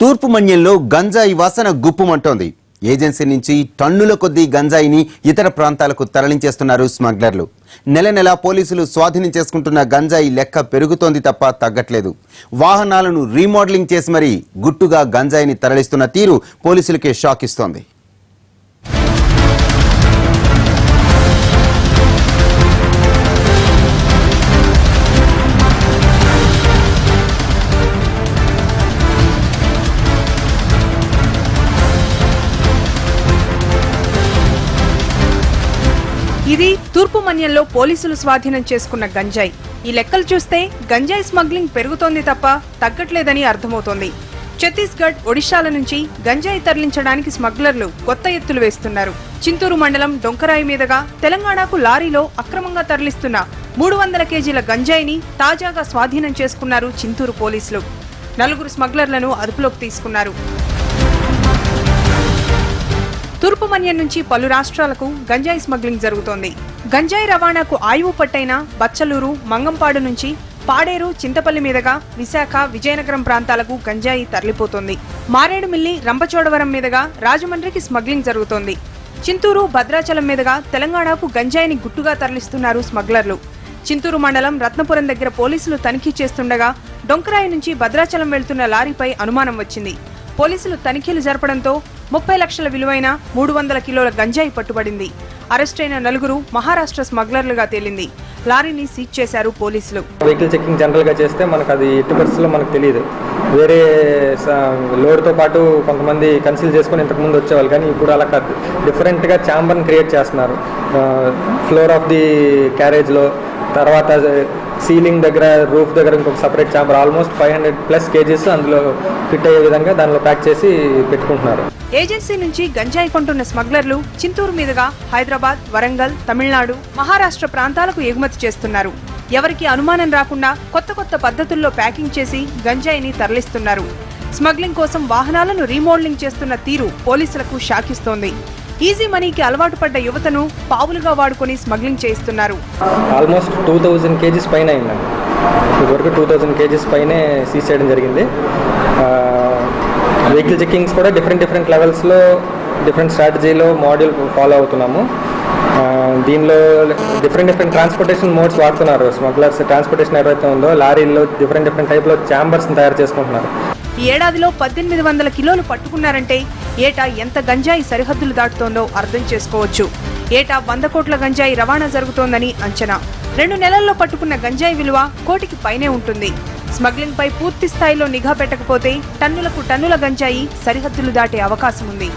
తూర్పు మన్యంలో గంజాయి వాసన గుప్పుమంటోంది. ఏజెన్సీ నుంచి టన్నుల కొద్దీ గంజాయిని ఇతర ప్రాంతాలకు తరలించేస్తున్నారు స్మగ్లర్లు. నెల నెల పోలీసులు స్వాధీనం చేసుకుంటున్న గంజాయి లెక్క పెరుగుతోంది తప్ప తగ్గట్లేదు. వాహనాలను రీమోడలింగ్ చేసి మరీ గుట్టుగా గంజాయిని తరలిస్తున్న తీరు పోలీసులకే షాక్ ఇస్తోంది. ఇది తూర్పు మన్యంలో పోలీసులు స్వాధీనం చేసుకున్న గంజాయి. ఈ లెక్కలు చూస్తే గంజాయి స్మగ్లింగ్ పెరుగుతోంది తప్ప తగ్గట్లేదని అర్థమవుతోంది. ఛత్తీస్గఢ్ ఒడిశాల నుంచి గంజాయి తరలించడానికి స్మగ్లర్లు కొత్త ఎత్తులు వేస్తున్నారు. చింతూరు మండలం డొంకరాయి మీదుగా తెలంగాణకు లారీలో అక్రమంగా తరలిస్తున్న మూడు వందల కేజీల గంజాయిని తాజాగా స్వాధీనం చేసుకున్నారు చింతూరు పోలీసులు. నలుగురు స్మగ్లర్లను అదుపులోకి తీసుకున్నారు. తూర్పు మన్యం నుంచి పలు రాష్ట్రాలకు గంజాయి స్మగ్లింగ్ జరుగుతోంది. గంజాయి రవాణాకు ఆయువు పట్టైన బచ్చలూరు మంగంపాడు నుంచి పాడేరు చింతపల్లి మీదుగా విశాఖ విజయనగరం ప్రాంతాలకు గంజాయి తరలిపోతోంది. మారేడుమిల్లి రంపచోడవరం మీదుగా రాజమండ్రికి స్మగ్లింగ్ జరుగుతోంది. చింతూరు భద్రాచలం మీదుగా తెలంగాణకు గంజాయిని గుట్టుగా తరలిస్తున్నారు స్మగ్లర్లు. చింతూరు మండలం రత్నపురం దగ్గర పోలీసులు తనిఖీ చేస్తుండగా డొంకరాయి నుంచి భద్రాచలం వెళ్తున్న లారీపై అనుమానం వచ్చింది. పోలీసులు తనిఖీలు జరపడంతో ముప్పై లక్షల విలువైన మూడు వందల కిలోల గంజాయి పట్టుబడింది. అరెస్టైన నలుగురు మహారాష్ట్ర స్మగ్లర్లుగా తేలింది. లారీని సీజ్ చేశారు పోలీసులు. వెహికల్ చెకింగ్ జనరల్గా చేస్తే మనకు అది ఎట్టి పరిస్థితుల్లో మనకు తెలియదు వేరే స- లోడ్తో పాటు కొంతమంది కన్సిల్ చేసుకుని ఇంతకుముందు వచ్చేవాళ్ళు కానీ ఇప్పుడు అలా కాదు. డిఫరెంట్గా ఛాంబర్ని క్రియేట్ చేస్తున్నారు. ఫ్లోర్ ఆఫ్ ది క్యారేజ్లో తర్వాత సీలింగ్ దగ్గర రూఫ్ దగ్గర ఇంకొక separate chamber almost five hundred plus kgs అందులో ఫిట్ అయ్యే విధంగా దానిలో ప్యాక్ చేసి పెట్టుకుంటున్నారు. ఏజెన్సీ నుంచి గంజాయి కొంటున్న స్మగ్లర్లు చింతూరు మీదుగా హైదరాబాద్ వరంగల్ తమిళనాడు మహారాష్ట్ర ప్రాంతాలకు ఎగుమతి చేస్తున్నారు. ఎవరికి అనుమానం రాకుండా కొత్త కొత్త పద్ధతుల్లో ప్యాకింగ్ చేసి గంజాయిని తరలిస్తున్నారు. స్మగ్లింగ్ కోసం వాహనాలను రీమోడలింగ్ చేస్తున్న తీరు పోలీసులకు షాకిస్తోంది. ఈజీ మనీకి అలవాటు పడ్డ యువతను పావులుగా వాడుకొని స్మగ్లింగ్ చేస్తున్నారు ఆల్మోస్ట్ టూ థౌజండ్ కేజీస్ పైన అయిందండి. ఇప్పటివరకు టూ థౌజండ్ కేజీస్ పైనే సీజ్ చేయడం జరిగింది. వెహికల్ చెక్కింగ్స్ కూడా డిఫరెంట్ డిఫరెంట్ లెవెల్స్లో డిఫరెంట్ స్ట్రాటజీలో మోడల్ ఫాలో అవుతున్నాము. దీనిలో డిఫరెంట్ డిఫరెంట్ ట్రాన్స్పోర్టేషన్ మోడ్స్ వాడుతున్నారు. స్మగ్లర్స్ ట్రాన్స్పోర్టేషన్ ఏదైతే ఉందో లారీల్లో డిఫరెంట్ డిఫరెంట్ టైప్లో ఛాంబర్స్ని తయారు చేసుకుంటున్నారు. ఈ ఏడాదిలో పద్దెనిమిది వందల కిలోలు పట్టుకున్నారంటే ఏటా ఎంత గంజాయి సరిహద్దులు దాటుతోందో అర్థం చేసుకోవచ్చు. ఏటా వంద కోట్ల గంజాయి రవాణా జరుగుతోందని అంచనా. రెండు నెలల్లో పట్టుకున్న గంజాయి విలువ కోటికి పైనే ఉంటుంది. స్మగ్లింగ్ పై పూర్తి స్థాయిలో నిఘా పెట్టకపోతే టన్నులకు టన్నుల గంజాయి సరిహద్దులు దాటే అవకాశం ఉంది